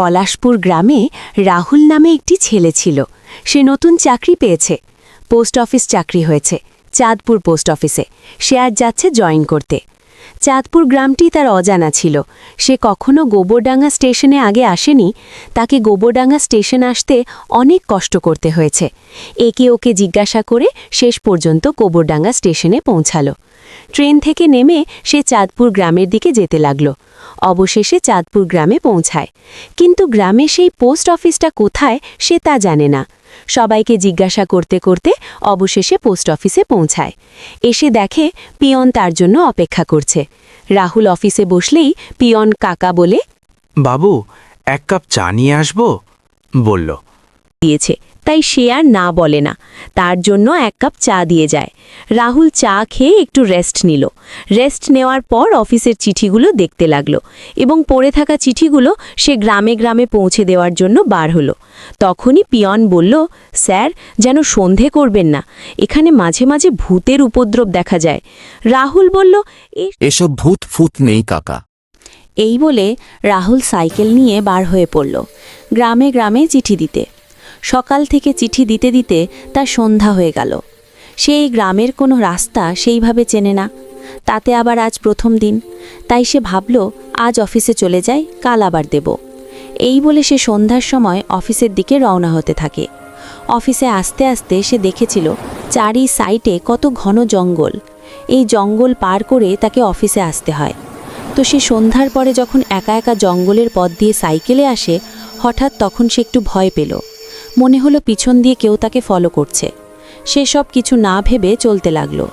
পলাশপুর গ্রামে রাহুল নামে একটি ছেলে ছিল। সে নতুন চাকরি পেয়েছে। পোস্ট অফিস চাকরি হয়েছে। চাঁদপুর পোস্ট অফিসে। সে আর যাচ্ছে জয়েন করতে। চাঁদপুর গ্রামটি তার অজানা ছিল। সে কখনো গোবরডাঙ্গা স্টেশনে আগে আসেনি। তাকে গোবরডাঙ্গা স্টেশন আসতে অনেক কষ্ট করতে হয়েছে। একে ওকে জিজ্ঞাসা করে শেষ পর্যন্ত গোবরডাঙ্গা স্টেশনে পৌঁছালো। ট্রেন থেকে নেমে সে চাঁদপুর গ্রামের দিকে যেতে লাগল। অবশেষে চাঁদপুর গ্রামে পৌঁছায়। কিন্তু গ্রামে সেই পোস্ট অফিসটা কোথায় সে তা জানে না। সবাইকে জিজ্ঞাসা করতে করতে অবশেষে পোস্ট অফিসে পৌঁছায়। এসে দেখে পিয়ন তার জন্য অপেক্ষা করছে। রাহুল অফিসে বসলেই পিয়ন কাকা বলে বাবু এক কাপ চা নিয়ে আসব? বলল। দিয়েছে। তাই সে আর না বলে না। তার জন্য এক কাপ চা দিয়ে যায়। রাহুল চা খেয়ে একটু রেস্ট নিল। রেস্ট নেওয়ার পর অফিসের চিঠিগুলো দেখতে লাগল এবং পড়ে থাকা চিঠিগুলো সে গ্রামে গ্রামে পৌঁছে দেওয়ার জন্য বার হলো। তখনই পিয়ন বলল স্যার যেন সন্ধে করবেন না। এখানে মাঝে মাঝে ভূতের উপদ্রব দেখা যায়। রাহুল বলল "এ এসব ভূত ফুত নেই কাকা। এই বলে রাহুল সাইকেল নিয়ে বার হয়ে পড়ল। গ্রামে গ্রামে চিঠি দিতে। সকাল থেকে চিঠি দিতে দিতে তার সন্ধ্যা হয়ে গেল। সে এই গ্রামের কোনো রাস্তা সেইভাবে চেনে না। তাতে আবার আজ প্রথম দিন। তাই সে ভাবল, আজ অফিসে চলে যায় কাল আবার দেব। এই বলে সে সন্ধ্যার সময় অফিসের দিকে রওনা হতে থাকে। অফিসে আসতে আসতে সে দেখেছিল, চারি সাইটে কত ঘন জঙ্গল। এই জঙ্গল পার করে তাকে অফিসে আসতে হয়। তো সে সন্ধ্যার পরে যখন একা একা জঙ্গলের পথ দিয়ে সাইকেলে আসে, হঠাৎ তখন সে একটু ভয় পেল। মনে হলো পিছন দিয়ে কেউ তাকে ফলো করছে। সে সব কিছু না ভেবে চলতে লাগল।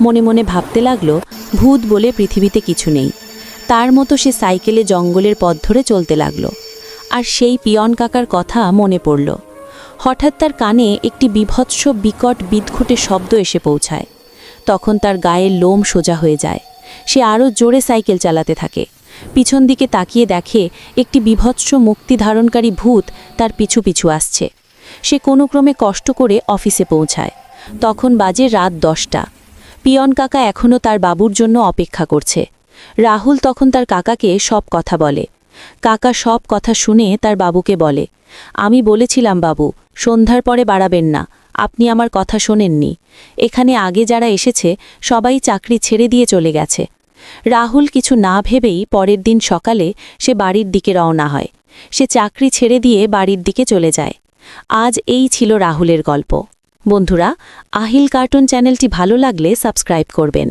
মনে মনে ভাবতে লাগল, ভূত বলে পৃথিবীতে কিছু নেই। তার মতো সে সাইকেলে জঙ্গলের পথ ধরে চলতে লাগল। আর সেই পিয়ন কাকার কথা মনে পড়ল। হঠাৎ তার কানে একটি বিভৎস, বিকট, বিদঘুটে শব্দ এসে পৌঁছায়। তখন তার গায়ের লোম সোজা হয়ে যায়। সে আরও জোরে সাইকেল চালাতে থাকে। পিছন দিকে তাকিয়ে দেখে একটি বিভৎস মুক্তি ধারণকারী ভূত তার পিছু পিছু আসছে। সে কোনো ক্রমে কষ্ট করে অফিসে পৌঁছায়। তখন বাজে রাত দশটা। পিয়ন কাকা এখনও তার বাবুর জন্য অপেক্ষা করছে। রাহুল তখন তার কাকাকে সব কথা বলে। কাকা সব কথা শুনে তার বাবুকে বলে, আমি বলেছিলাম বাবু, সন্ধ্যার পরে বাড়াবেন না। আপনি আমার কথা শোনেননি। এখানে আগে যারা এসেছে, সবাই চাকরি ছেড়ে দিয়ে চলে গেছে। রাহুল কিছু না ভেবেই পরের দিন সকালে সে বাড়ির দিকে রওনা হয়। সে চাকরি ছেড়ে দিয়ে বাড়ির দিকে চলে যায়। আজ এই ছিল রাহুলের গল্প। বন্ধুরা, আহিল কার্টুন চ্যানেলটি ভালো লাগলে সাবস্ক্রাইব করবেন।